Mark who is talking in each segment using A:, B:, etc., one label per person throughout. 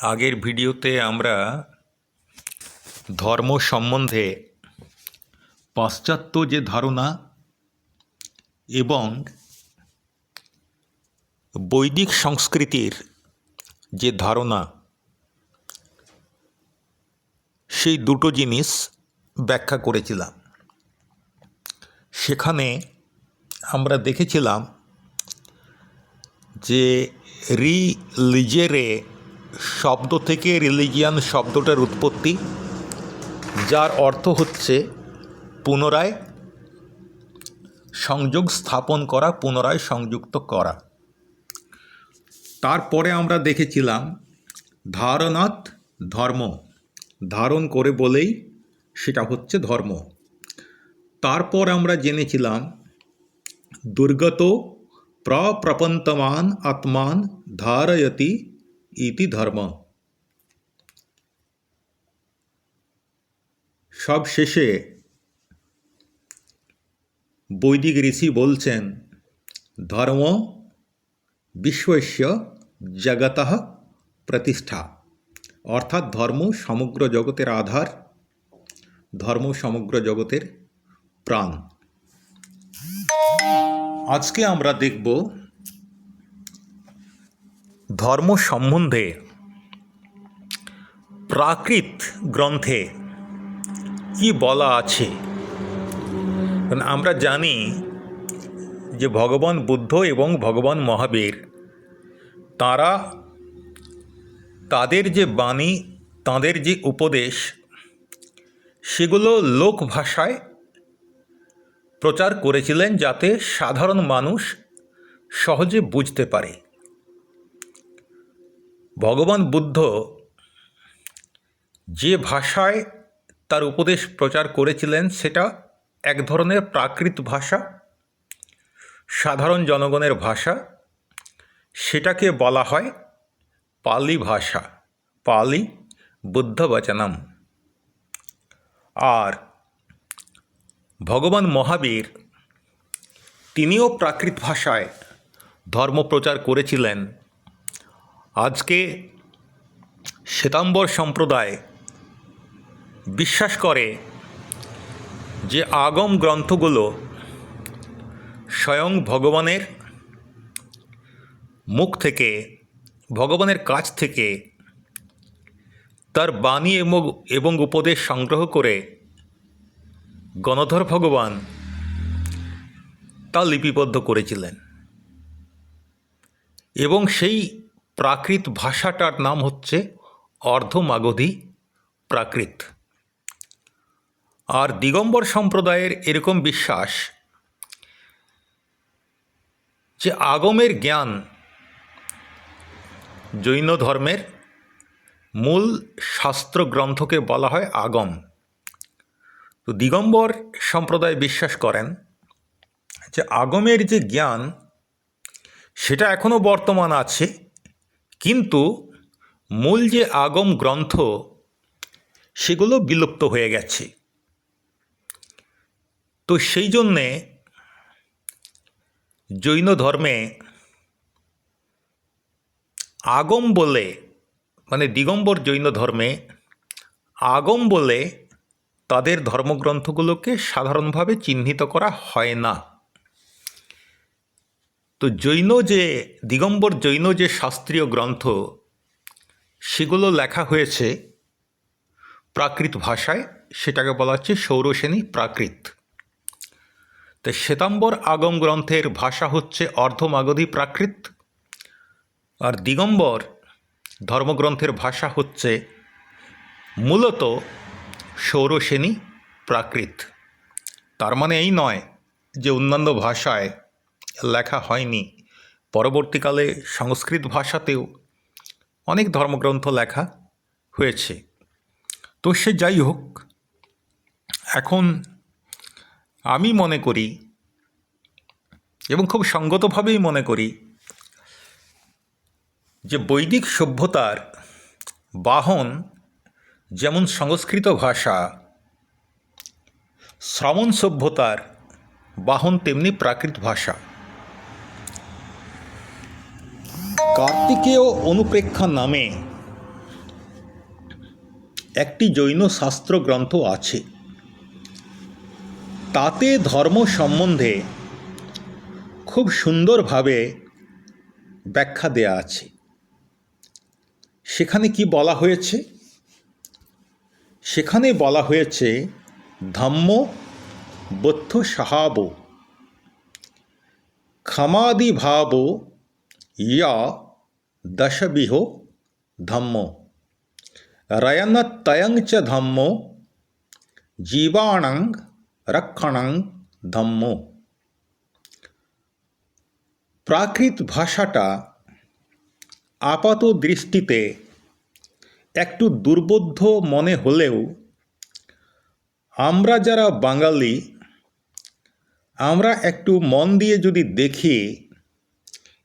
A: আগের ভিডিওতে আমরা ধর্ম সম্বন্ধে পাশ্চাত্য যে ধারণা এবং বৈদিক সংস্কৃতির যে ধারণা, সেই দুটো জিনিস ব্যাখ্যা করেছিলাম। সেখানে আমরা দেখেছিলাম যে রিলিজেরে শব্দ থেকে রিলিজিয়ান শব্দটার উৎপত্তি, যার অর্থ হচ্ছে পুনরায় সংযোগ স্থাপন করা, পুনরায় সংযুক্ত করা। তারপরে আমরা দেখেছিলাম ধারণাত ধর্ম। ধারণ করে বলেই সেটা হচ্ছে ধর্ম। তারপর আমরা জেনেছিলাম দুর্গত প্রপ্রপন্তমান আত্মান ধারয়তি ইতি ধর্ম। সব শেষে বৈদিক ঋষি বলছেন, ধর্ম বিশ্বস্য জগত প্রতিষ্ঠা। অর্থাৎ ধর্ম সমগ্র জগতের আধার, ধর্ম সমগ্র জগতের প্রাণ। আজকে আমরা দেখব ধর্ম সম্বন্ধে প্রাকৃত গ্রন্থে কি বলা আছে? আমরা জানি যে ভগবান বুদ্ধ এবং ভগবান মহাবীর, তারা তাদের যে বাণী, তাদের যে উপদেশ, সেগুলো লোক ভাষায় প্রচার করেছিলেন যাতে সাধারণ মানুষ সহজে বুঝতে পারে। ভগবান বুদ্ধ যে ভাষায় তার উপদেশ প্রচার করেছিলেন, সেটা এক ধরনের প্রাকৃত ভাষা, সাধারণ জনগণের ভাষা। সেটাকে বলা হয় পালি ভাষা, পালি বুদ্ধ বচনম আর ভগবান মহাবীর, তিনিও প্রাকৃত ভাষায় ধর্ম প্রচার করেছিলেন। আজকে শ্বেতাম্বর সম্প্রদায় বিশ্বাস করে যে আগম গ্রন্থগুলো স্বয়ং ভগবানের মুখ থেকে, ভগবানের কাছ থেকে তার বাণী এবং এবং উপদেশ সংগ্রহ করে গণধর ভগবান তা লিপিবদ্ধ করেছিলেন। এবং সেই প্রাকৃত ভাষাটার নাম হচ্ছে অর্ধমাগধী প্রাকৃত। আর দিগম্বর সম্প্রদায়ের এরকম বিশ্বাস যে আগমের জ্ঞান জৈন ধর্মের মূল শাস্ত্র গ্রন্থকে বলা হয় আগম। তো দিগম্বর সম্প্রদায় বিশ্বাস করেন যে আগমের যে জ্ঞান, সেটা এখনও বর্তমান আছে। কিন্তু মূল যে আগম গ্রন্থ, সেগুলো বিলুপ্ত হয়ে গেছে। তো সেই জন্যে জৈন ধর্মে আগম বলে মানে দিগম্বর জৈন ধর্মে আগম বলে তাদের ধর্মগ্রন্থগুলোকে সাধারণভাবে চিহ্নিত করা হয় না। তো জৈন যে, দিগম্বর জৈন যে শাস্ত্রীয় গ্রন্থ, সেগুলো লেখা হয়েছে প্রাকৃত ভাষায়, সেটাকে বলা হচ্ছে সৌরসেনী প্রাকৃত। তো শ্বেতাম্বর আগম গ্রন্থের ভাষা হচ্ছে অর্ধমাগধী প্রাকৃত, আর দিগম্বর ধর্মগ্রন্থের ভাষা হচ্ছে মূলত সৌরসেনী প্রাকৃত। তার মানে এই নয় যে অন্যান্য ভাষায় লেখা হয়নি। পরবর্তীকালে সংস্কৃত ভাষাতেও অনেক ধর্মগ্রন্থ লেখা হয়েছে। তো সে যাই হোক, এখন আমি মনে করি এবং খুব সঙ্গতভাবেই মনে করি যে বৈদিক সভ্যতার বাহন যেমন সংস্কৃত ভাষা শ্রমণ সভ্যতার বাহন তেমনি প্রাকৃত ভাষা। কার্তিকেয় অনুপ্রেক্ষা নামে একটি জৈন শাস্ত্র গ্রন্থ আছে। তাতে ধর্ম সম্বন্ধে খুব সুন্দরভাবে ব্যাখ্যা দেয়া আছে। সেখানে কি বলা হয়েছে? সেখানে বলা হয়েছে, ধম্ম বৌদ্ধ সাহাব ক্ষমাদি ভাব ইয়া দশবিহ ধম্ম। রয়নতয়ং চ ধম্ম। জীবাণং রক্ষণং ধম্ম। প্রাকৃত ভাষাটা আপাত দৃষ্টিতে একটু দুর্বোধ্য মনে হলেও আমরা যারা বাঙালি, আমরা একটু মন দিয়ে যদি দেখি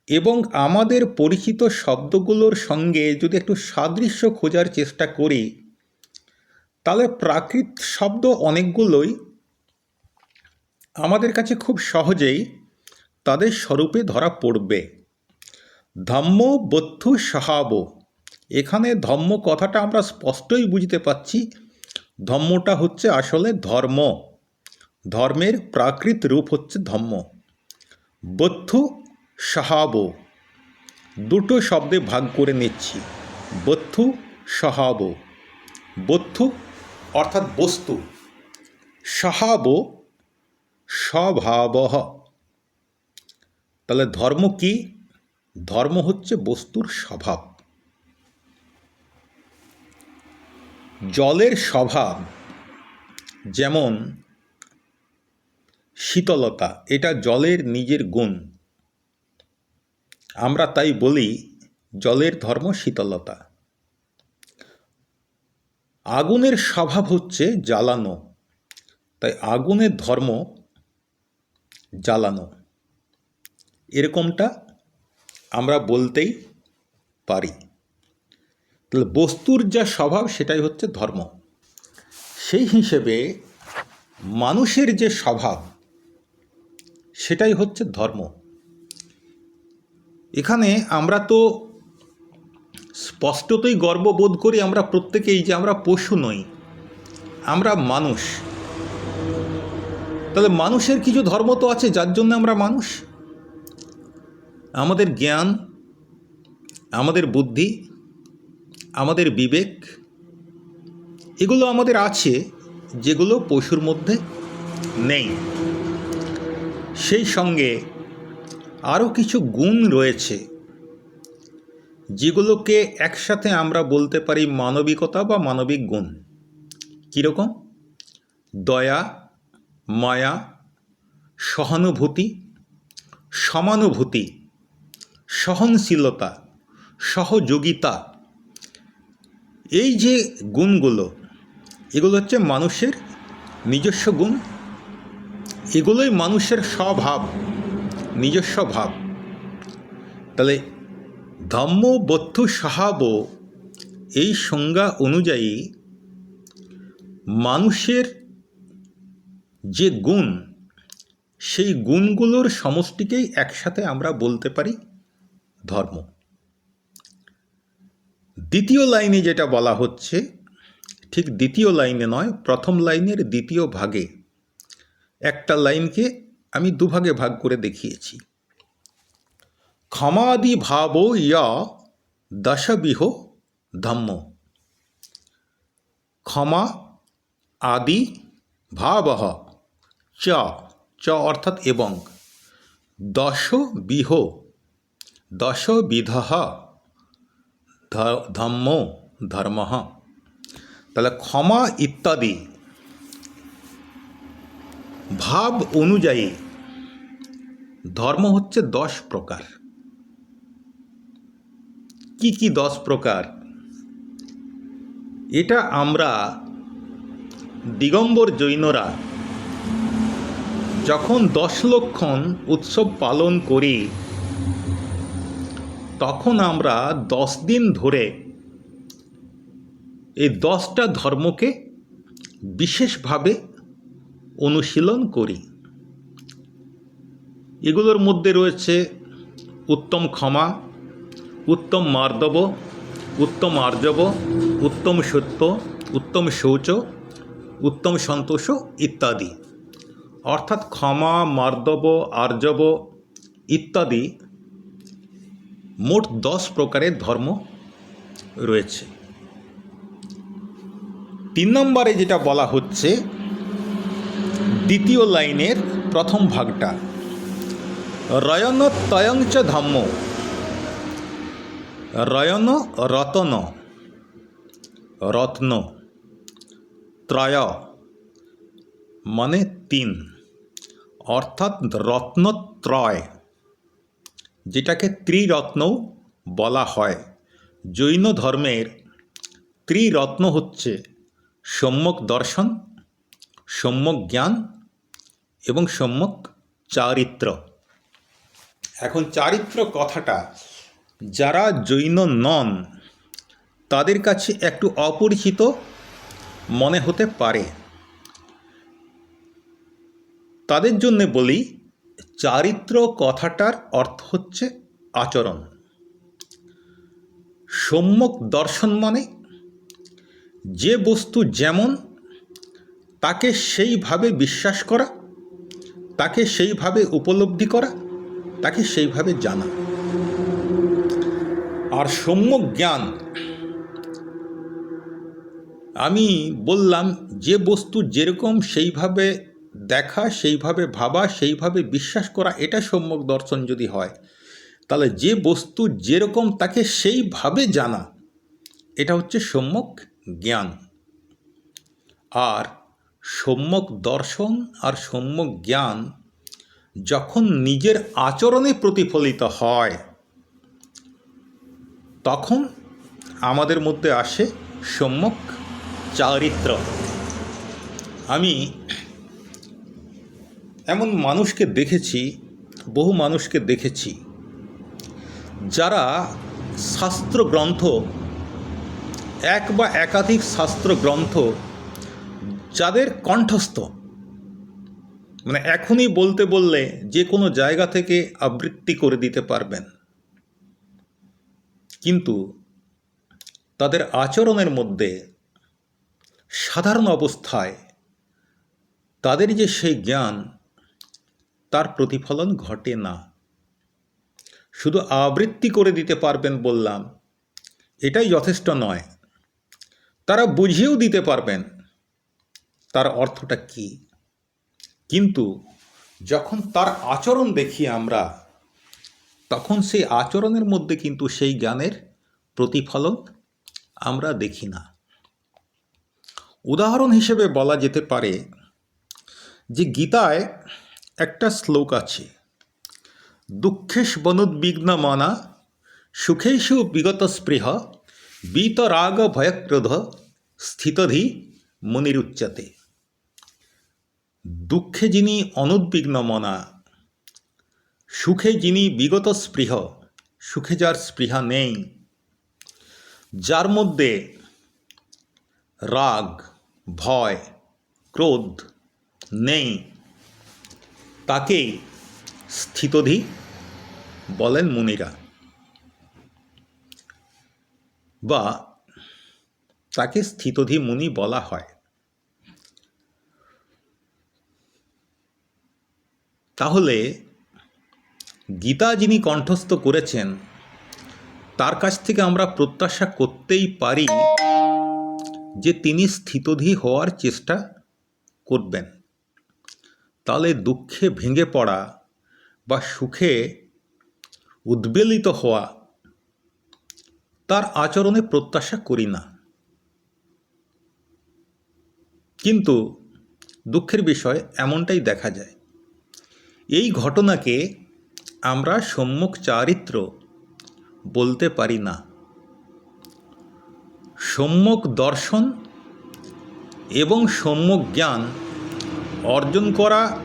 A: এবং আমাদের পরিচিত শব্দগুলোর সঙ্গে যদি একটু সাদৃশ্য খোঁজার চেষ্টা করি, তাহলে প্রাকৃত শব্দ অনেকগুলোই আমাদের কাছে খুব সহজেই তাদের স্বরূপে ধরা পড়বে। ধম্ম বদ্ধ সাহাব। এখানে ধম্ম কথাটা আমরা স্পষ্টই বুঝতে পাচ্ছি ধম্মটা হচ্ছে আসলে ধর্ম। ধর্মের প্রাকৃত রূপ হচ্ছে ধম্ম। বদ্ধ সাহাব। দুটো শব্দে ভাগ করে নিচ্ছি। বদ্ধ সাহাব। বদ্ধ অর্থাৎ বস্তু। সাহাব, স্বভাব। তাহলে ধর্ম কি? ধর্ম হচ্ছে বস্তুর স্বভাব। জলের স্বভাব, যেমন শীতলতা, এটা জলের নিজের গুণ। আমরা তাই বলি, জলের ধর্ম শীতলতা। আগুনের স্বভাব হচ্ছে জ্বালানো। তাই আগুনের ধর্ম জ্বালানো। এরকমটা আমরা বলতেই পারি। তাহলে বস্তুর যা স্বভাব, সেটাই হচ্ছে ধর্ম। সেই হিসেবে মানুষের যে স্বভাব, সেটাই হচ্ছে ধর্ম। এখানে আমরা তো স্পষ্টতই গর্ববোধ করি আমরা প্রত্যেকেই যে আমরা পশু নই, আমরা মানুষ। তাহলে মানুষের কিছু ধর্ম তো আছে, যার জন্য আমরা মানুষ? আমাদের জ্ঞান, আমাদের বুদ্ধি, আমাদের বিবেক, এগুলো আমাদের আছে, যেগুলো পশুর মধ্যে নেই। সেই সঙ্গে আরও কিছু গুণ রয়েছে, যেগুলোকে একসাথে আমরা বলতে পারি মানবিকতা বা মানবিক গুণ। কীরকম? দয়া, মায়া, সহানুভূতি, সমানুভূতি, সহনশীলতা, সহযোগিতা। এই যে গুণগুলো, এগুলো হচ্ছে মানুষের নিজস্ব গুণ। এগুলোই মানুষের স্বভাব। নিজস্ব ভাব। তাহলে ধম্ম বদ্ধ সাহাব এই সংজ্ঞা অনুযায়ী মানুষের যে গুণ, সেই গুণগুলোর সমষ্টিকেই একসাথে আমরা বলতে পারি ধর্ম। দ্বিতীয় লাইনে যেটা বলা হচ্ছে, ঠিক দ্বিতীয় লাইনে নয়, প্রথম লাইনের দ্বিতীয় ভাগে একটা লাইনকে আমি দুভাগে ভাগ করে দেখিয়েছি। ক্ষমাদি ভাব ইয়া দশবিহ ধম্ম। ক্ষমা আদি ভাবহ চ চ অর্থাৎ এবং। দশ বিহ দশ বিধ ধম্ম, ধর্ম। তাহলে ক্ষমা ইত্যাদি ভাব অনুযায়ী ধর্ম হচ্ছে দশ প্রকার। কি কি দশ প্রকার? এটা আমরা দিগম্বর জৈনরা যখন দশ লক্ষণ উৎসব পালন করি, তখন আমরা দশ দিন ধরে এই দশটা ধর্মকে বিশেষভাবে অনুশীলন করি। এগুলোর মধ্যে রয়েছে উত্তম ক্ষমা, উত্তম মার্দব, উত্তম আর্যব, উত্তম সত্য, উত্তম শৌচ, উত্তম সন্তোষ ইত্যাদি। অর্থাৎ ক্ষমা, মার্দব, আর্যব ইত্যাদি মোট দশ প্রকারের ধর্ম রয়েছে। তিন নম্বরে যেটা বলা হচ্ছে, দ্বিতীয় লাইনের প্রথম ভাগটা। রয়ন তয়ঞ্চ ধম্ম। রয়ন রতন। রত্ন। ত্রয়। মানে তিন। অর্থাৎ রত্নত্রয় যেটাকে ত্রিরত্নও বলা হয়। জৈন ধর্মের ত্রিরত্ন হচ্ছে সম্যক দর্শন, সম্যক জ্ঞান এবং সম্যক চারিত্র। এখন চারিত্র কথাটা, যারা জৈন নন, তাদের কাছে একটু অপরিচিত মনে হতে পারে। তাদের জন্য বলি, চারিত্র কথাটার অর্থ হচ্ছে আচরণ। সম্যক দর্শন মানে যে বস্তু যেমন, তাকে সেইভাবে বিশ্বাস করা, তাকে সেইভাবে উপলব্ধি করা তাকে সেইভাবে জানা। আর সম্যক জ্ঞান। আমি বললাম, যে বস্তু যেরকম সেইভাবে দেখা, সেইভাবে ভাবা, সেইভাবে বিশ্বাস করা, এটা সম্যক দর্শন যদি হয়, তাহলে যে বস্তু যেরকম তাকে সেইভাবে জানা, এটা হচ্ছে সম্যক জ্ঞান। আর সম্যক দর্শন আর সম্যক জ্ঞান যখন নিজের আচরণে প্রতিফলিত হয়, তখন আমাদের মধ্যে আসে সম্যক চারিত্র। আমি এমন মানুষকে দেখেছি, বহু মানুষকে দেখেছি, যারা শাস্ত্র গ্রন্থ, এক বা একাধিক শাস্ত্র গ্রন্থ, যাদের কণ্ঠস্থ মানে এখনই বলতে বললে যে কোনো জায়গা থেকে আবৃত্তি করে দিতে পারবেন। কিন্তু তাদের আচরণের মধ্যে সাধারণ অবস্থায় তাদের যে সেই জ্ঞান, তার প্রতিফলন ঘটে না। শুধু আবৃত্তি করে দিতে পারবেন বললাম, এটাই যথেষ্ট নয়। তারা বুঝিয়েও দিতে পারবেন, তার অর্থটা কি? কিন্তু যখন তার আচরণ দেখি আমরা, তখন সেই আচরণের মধ্যে কিন্তু সেই জ্ঞানের প্রতিফলন আমরা দেখি না। উদাহরণ হিসেবে বলা যেতে পারে যে গীতায় একটা শ্লোক আছে দুঃখেশ বনুদ্বিগ্ন মনা, সুখেষু বিগত স্পৃহ, বীতরাগ ভয়ক্রোধ, স্থিতধি মুনিরুচ্চতে দুঃখে যিনি অনুদ্বিগ্ন মনা, সুখে যিনি বিগত স্পৃহ, সুখে যার স্পৃহা নেই। যার মধ্যে রাগ, ভয়, ক্রোধ নেই তাকেই স্থিতধি বলেন মুনিরা বা তাকে স্থিতধি মুনি বলা হয়। তাহলে গীতা যিনি কণ্ঠস্থ করেছেন, তার কাছ থেকে আমরা প্রত্যাশা করতেই পারি যে তিনি স্থিতধি হওয়ার চেষ্টা করবেন। তাহলে দুঃখে ভেঙে পড়া বা সুখে উদ্বেলিত হওয়া তার আচরণে প্রত্যাশা করি না। কিন্তু দুঃখের বিষয় এমনটাই দেখা যায়। এই ঘটনাকে আমরা সম্মুখ চারিত্র বলতে পারি না। সম্যক দর্শন এবং সম্যক জ্ঞান অর্জন করা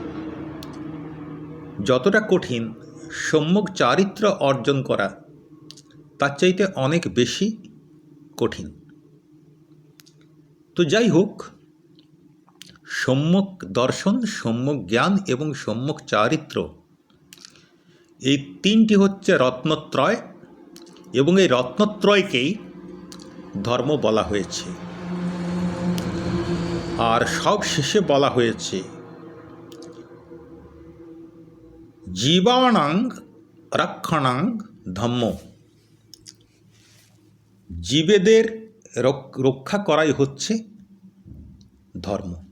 A: যতটা কঠিন সম্যক চারিত্র অর্জন করা তার চাইতে অনেক বেশি কঠিন। তো যাই হোক সম্যক দর্শন, সম্যক জ্ঞান এবং সম্যক চারিত্র। এই তিনটি হচ্ছে রত্নত্রয় এবং এই রত্নত্রয়কেই ধর্ম বলা হয়েছে। আর সব শেষে বলা হয়েছে, জীবাণাং রক্ষণাং ধম্ম। জীবেদের রক- রক্ষা করাই হচ্ছে ধর্ম।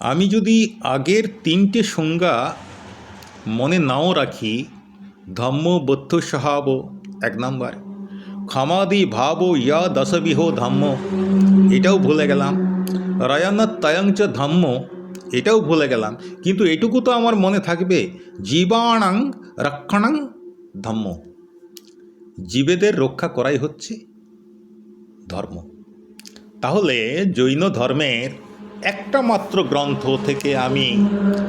A: আমি যদি আগের তিনটে সংজ্ঞা মনে নাও রাখি, ধম্ম বৌদ্ধ স্বভাব এক নম্বর। ক্ষমাদি ভাব ইয়া দশবিহ ধম্ম, এটাও ভুলে গেলাম। রয়ানত তয়ঞ্চ ধম্ম, এটাও ভুলে গেলাম। কিন্তু এটুকু তো আমার মনে থাকবে, জীবাণাং রক্ষণাং ধম্ম। জীবেদের রক্ষা করাই হচ্ছে ধর্ম। তাহলে জৈন ধর্মের একটা মাত্র গ্রন্থ থেকে আমি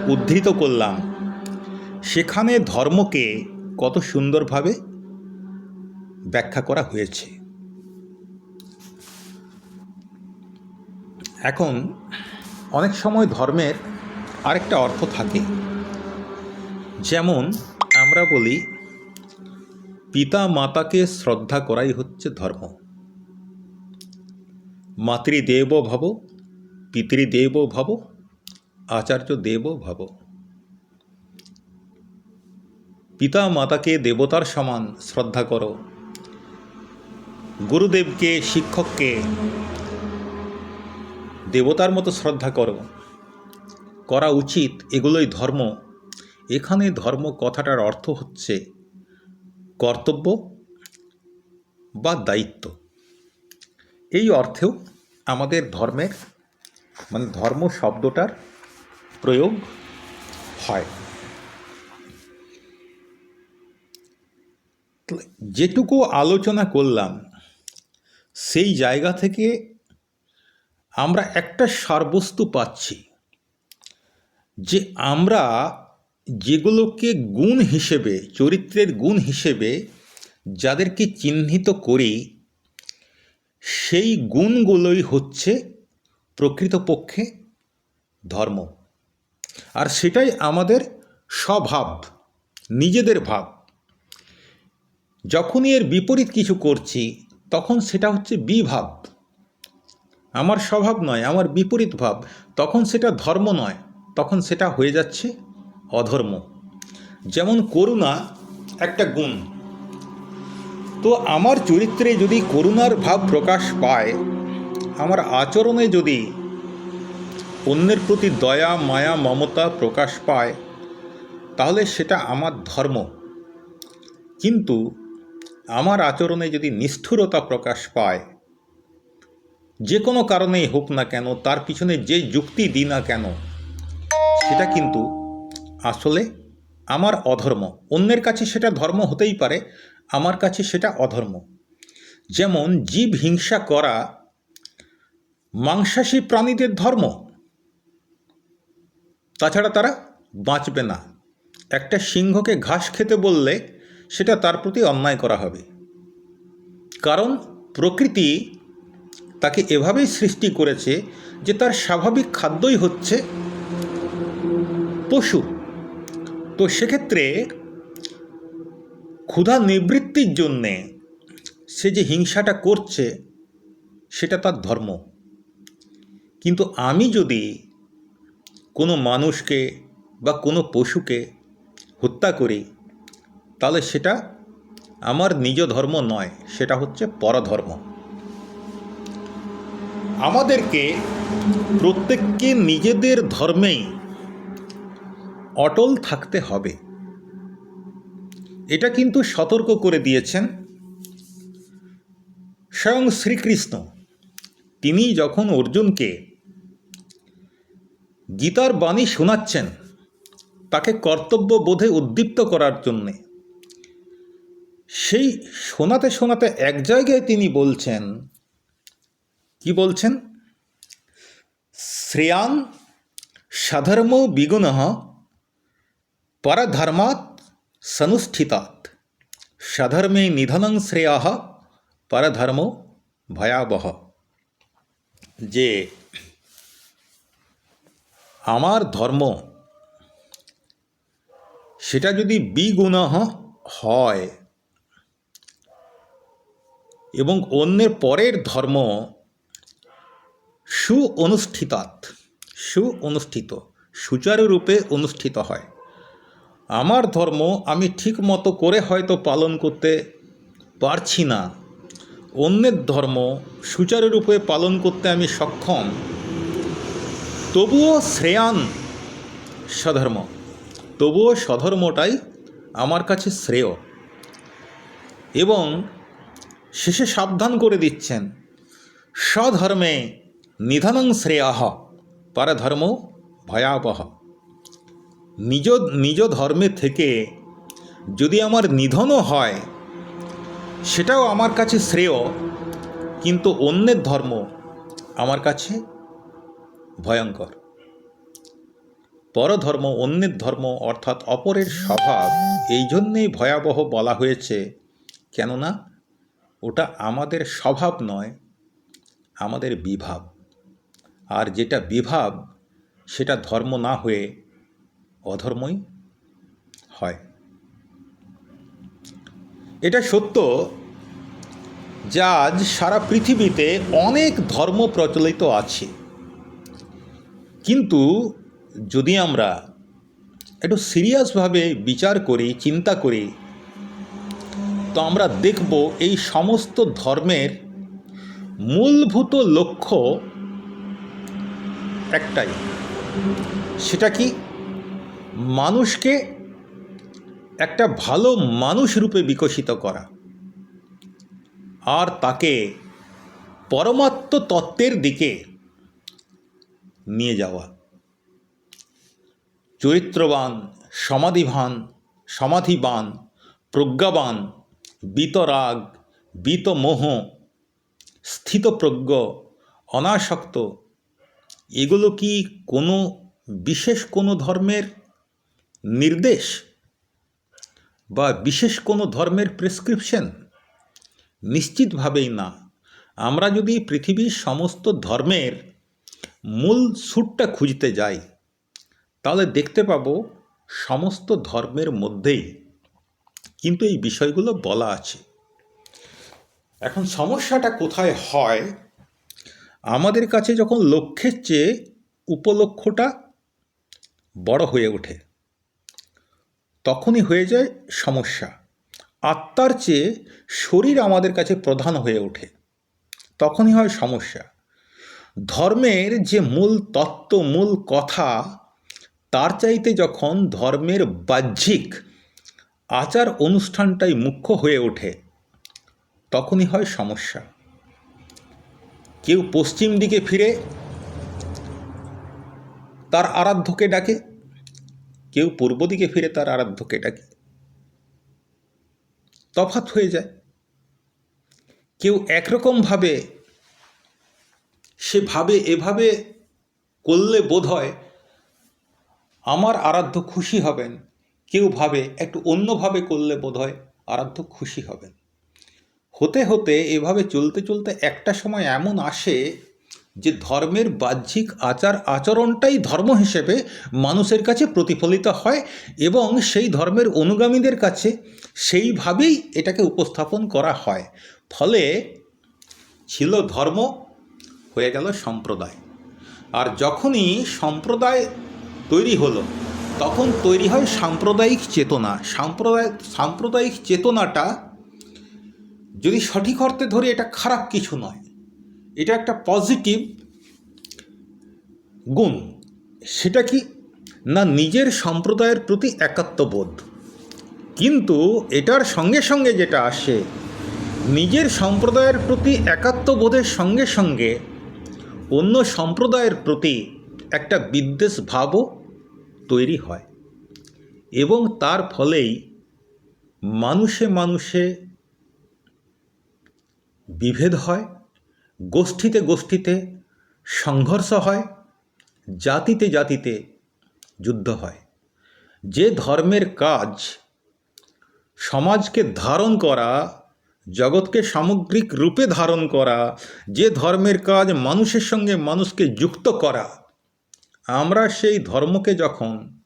A: উদ্ধৃত করলাম, সেখানে ধর্মকে কত সুন্দরভাবে ব্যাখ্যা করা হয়েছে। এখন অনেক সময় ধর্মের আরেকটা অর্থ থাকে। যেমন আমরা বলি পিতা মাতাকে শ্রদ্ধা করাই হচ্ছে ধর্ম। মাতৃদেব ভব পিতৃদেব ভব, আচার্য দেব ভব। পিতা মাতাকে দেবতার সমান শ্রদ্ধা করো। গুরুদেবকে, শিক্ষককে দেবতার মতো শ্রদ্ধা করো। করা উচিত এগুলোই ধর্ম। এখানে ধর্ম কথাটার অর্থ হচ্ছে কর্তব্য বা দায়িত্ব। এই অর্থেও আমাদের ধর্মের মানে ধর্ম শব্দটার প্রয়োগ হয়। যেটুকু আলোচনা করলাম, সেই জায়গা থেকে আমরা একটা সারবস্তু পাচ্ছি যে আমরা যেগুলোকে গুণ হিসেবে, চরিত্রের গুণ হিসেবে যাদেরকে চিহ্নিত করি, সেই গুণগুলোই হচ্ছে প্রকৃতপক্ষে ধর্ম। আর সেটাই আমাদের স্বভাব, নিজেদের ভাব। যখনই এর বিপরীত কিছু করছি, তখন সেটা হচ্ছে বিভাব। আমার স্বভাব নয়, আমার বিপরীত ভাব। তখন সেটা ধর্ম নয়, তখন সেটা হয়ে যাচ্ছে অধর্ম। যেমন করুণা একটা গুণ। তো আমার চরিত্রে যদি করুণার ভাব প্রকাশ পায় আমার আচরণে যদি অন্যের প্রতি দয়া, মায়া, মমতা প্রকাশ পায়, তাহলে সেটা আমার ধর্ম। কিন্তু আমার আচরণে যদি নিষ্ঠুরতা প্রকাশ পায়, যে কোনো কারণেই হোক না কেন, তার পিছনে যে যুক্তি দিই না কেন, সেটা কিন্তু আসলে আমার অধর্ম। অন্যের কাছে সেটা ধর্ম হতেই পারে, আমার কাছে সেটা অধর্ম। যেমন জীব হিংসা করা মাংসাশী প্রাণীদের ধর্ম। তাছাড়া তারা বাঁচবে না। একটা সিংহকে ঘাস খেতে বললে সেটা তার প্রতি অন্যায় করা হবে। কারণ প্রকৃতি তাকে এভাবেই সৃষ্টি করেছে যে তার স্বাভাবিক খাদ্যই হচ্ছে পশু। তো সেক্ষেত্রে ক্ষুধা নিবৃত্তির জন্যে সে যে হিংসাটা করছে, সেটা তার ধর্ম। কিন্তু আমি যদি কোনো মানুষকে বা কোনো পশুকে হত্যা করি, তাহলে সেটা আমার নিজ ধর্ম নয়, সেটা হচ্ছে পরধর্ম। আমাদেরকে প্রত্যেককে নিজেদের ধর্মেই অটল থাকতে হবে। এটা কিন্তু সতর্ক করে দিয়েছেন স্বয়ং শ্রীকৃষ্ণ। তিনি যখন অর্জুনকে গীতার বাণী শোনাচ্ছেন তাকে কর্তব্য বোধে উদ্দীপ্ত করার জন্যে। সেই শোনাতে শোনাতে এক জায়গায় তিনি বলছেন, কি বলছেন? শ্রেয়ান সাধর্ম বিগুণ পরধর্মাৎ সনুষ্ঠিতাৎ। সাধর্মে নিধনং শ্রেয়া পরধর্ম ভয়াবহ যে আমার ধর্ম, সেটা যদি বিগুণ হয় এবং অন্যের পরের ধর্ম সু অনুষ্ঠিতাৎ সু অনুষ্ঠিত সুচারুরূপে অনুষ্ঠিত হয়, আমার ধর্ম আমি ঠিক মতো করে হয়তো পালন করতে পারছি না। অন্যের ধর্ম সুচারুরূপে পালন করতে আমি সক্ষম তবুও শ্রেয়ান স্বধর্ম। তবুও স্বধর্মটাই আমার কাছে শ্রেয়। এবং শেষে সাবধান করে দিচ্ছেন, স্বধর্মে নিধনং শ্রেয়াহ, পরধর্ম ভয়াবহ নিজ নিজ ধর্মে থেকে যদি আমার নিধনও হয়, সেটাও আমার কাছে শ্রেয়, কিন্তু অন্যের ধর্ম আমার কাছে ভয়ঙ্কর। পরধর্ম অন্যের ধর্ম অর্থাৎ অপরের স্বভাব, এই জন্যেই ভয়াবহ বলা হয়েছে, কেননা ওটা আমাদের স্বভাব নয়, আমাদের বিভাব। আর যেটা বিভাব, সেটা ধর্ম না হয়ে অধর্মই হয়। এটা সত্য যে আজ সারা পৃথিবীতে অনেক ধর্ম প্রচলিত আছে। কিন্তু যদি আমরা একটু সিরিয়াসভাবে বিচার করি, চিন্তা করি, তো আমরা দেখব এই সমস্ত ধর্মের মূলভূত লক্ষ্য একটাই। সেটা কি মানুষকে একটা ভালো মানুষ রূপে বিকশিত করা আর তাকে পরমাত্ম তত্ত্বের দিকে নিয়ে যাওয়া। চরিত্রবান সমাধিবান সমাধিবান, প্রজ্ঞাবান, বিতরাগ, বিতমোহ, স্থিতপ্রজ্ঞ, অনাসক্ত, এগুলো কি কোনো, বিশেষ কোনো ধর্মের নির্দেশ? বা বিশেষ কোনো ধর্মের প্রেসক্রিপশন নিশ্চিতভাবেই না। আমরা যদি পৃথিবীর সমস্ত ধর্মের মূল সুরটা খুঁজতে যাই, তাহলে দেখতে পাবো সমস্ত ধর্মের মধ্যেই কিন্তু এই বিষয়গুলো বলা আছে। এখন সমস্যাটা কোথায় হয়? আমাদের কাছে যখন লক্ষ্যের চেয়ে উপলক্ষ্যটা বড় হয়ে ওঠে, তখনই হয়ে যায় সমস্যা। আত্মার চেয়ে শরীর আমাদের কাছে প্রধান হয়ে ওঠে, তখনই হয় সমস্যা। ধর্মের যে মূল তত্ত্ব, মূল কথা, তার চাইতে যখন ধর্মের বাহ্যিক আচার অনুষ্ঠানটাই মুখ্য হয়ে ওঠে, তখনই হয় সমস্যা। কেউ পশ্চিম দিকে ফিরে, তার আরাধ্যকে ডাকে। কেউ পূর্ব দিকে ফিরে, তার আরাধ্যকে ডাকে। তফাত হয়ে যায়। কেউ একরকমভাবে সে ভাবে, এভাবে করলে বোধ হয় আমার আরাধ্য খুশি হবেন। কেউ ভাবে, একটু অন্যভাবে করলে বোধ হয় আরাধ্য খুশি হবেন। হতে হতে, এভাবে চলতে চলতে একটা সময় এমন আসে যে ধর্মের বাহ্যিক আচার আচরণটাই ধর্ম হিসেবে মানুষের কাছে প্রতিফলিত হয় এবং সেই ধর্মের অনুগামীদের কাছে সেইভাবেই এটাকে উপস্থাপন করা হয়। ফলে ছিল ধর্ম হয়ে গেল সম্প্রদায়। আর যখনই সম্প্রদায় তৈরি হলো, তখন তৈরি হয় সাম্প্রদায়িক চেতনা। সাম্প্রদায়, সাম্প্রদায়িক চেতনাটা যদি সঠিক অর্থে ধরি, এটা খারাপ কিছু নয়। এটা একটা পজিটিভ গুণ। সেটা কি? না, নিজের সম্প্রদায়ের প্রতি একাত্মবোধ। কিন্তু এটার সঙ্গে সঙ্গে যেটা আসে, নিজের সম্প্রদায়ের প্রতি একাত্মবোধের সঙ্গে সঙ্গে অন্য সম্প্রদায়ের প্রতি একটা বিদ্বেষ ভাবও তৈরি হয়। এবং তার ফলেই মানুষে মানুষে বিভেদ হয়, গোষ্ঠীতে গোষ্ঠীতে সংঘর্ষ হয়, জাতিতে জাতিতে যুদ্ধ হয়। যে ধর্মের কাজ সমাজকে ধারণ করা জগৎকে সামগ্রিক রূপে ধারণ করা, যে ধর্মের কাজ মানুষের সঙ্গে মানুষকে যুক্ত করা। আমরা সেই ধর্মকে যখন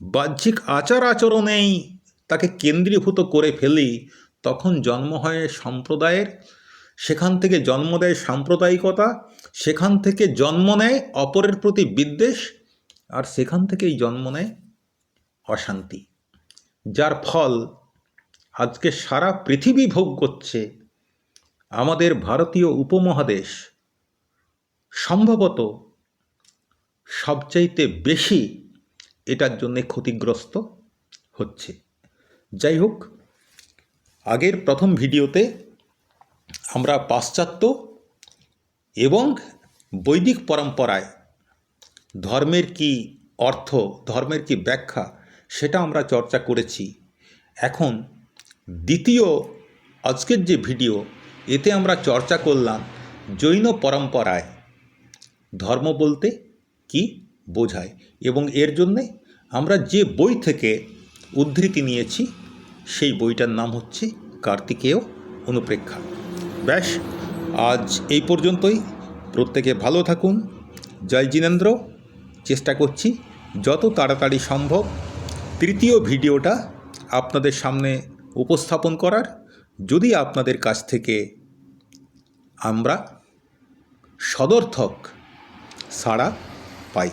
A: বাহ্যিক আচার আচরণেই তাকে কেন্দ্রীভূত করে ফেলি, তখন জন্ম হয় সম্প্রদায়ের। সেখান থেকে জন্ম দেয় সাম্প্রদায়িকতা, সেখান থেকে জন্ম নেয় অপরের প্রতি বিদ্বেষ, আর সেখান থেকেই জন্ম নেয় অশান্তি। যার ফল আজকে সারা পৃথিবী ভোগ করছে। আমাদের ভারতীয় উপমহাদেশ সম্ভবত সবচাইতে বেশি এটার জন্যে ক্ষতিগ্রস্ত হচ্ছে। যাই হোক, আগের প্রথম ভিডিওতে আমরা পাশ্চাত্য এবং বৈদিক পরম্পরায় ধর্মের কি অর্থ, ধর্মের কি ব্যাখ্যা, সেটা আমরা চর্চা করেছি। এখন দ্বিতীয় আজকের যে ভিডিও, এতে আমরা চর্চা করলাম জৈন পরম্পরায়। ধর্ম বলতে কি বোঝায়? এবং এর জন্যে আমরা যে বই থেকে উদ্ধৃতি নিয়েছি, সেই বইটার নাম হচ্ছে কার্তিকেয় অনুপ্রেক্ষা। ব্যাস, আজ এই পর্যন্তই। প্রত্যেকে ভালো থাকুন। জয় জিনেন্দ্র। চেষ্টা করছি যত তাড়াতাড়ি সম্ভব। তৃতীয় ভিডিওটা আপনাদের সামনে উপস্থাপন করার যদি আপনাদের কাছ থেকে আমরা সদর্থক সাড়া পাই।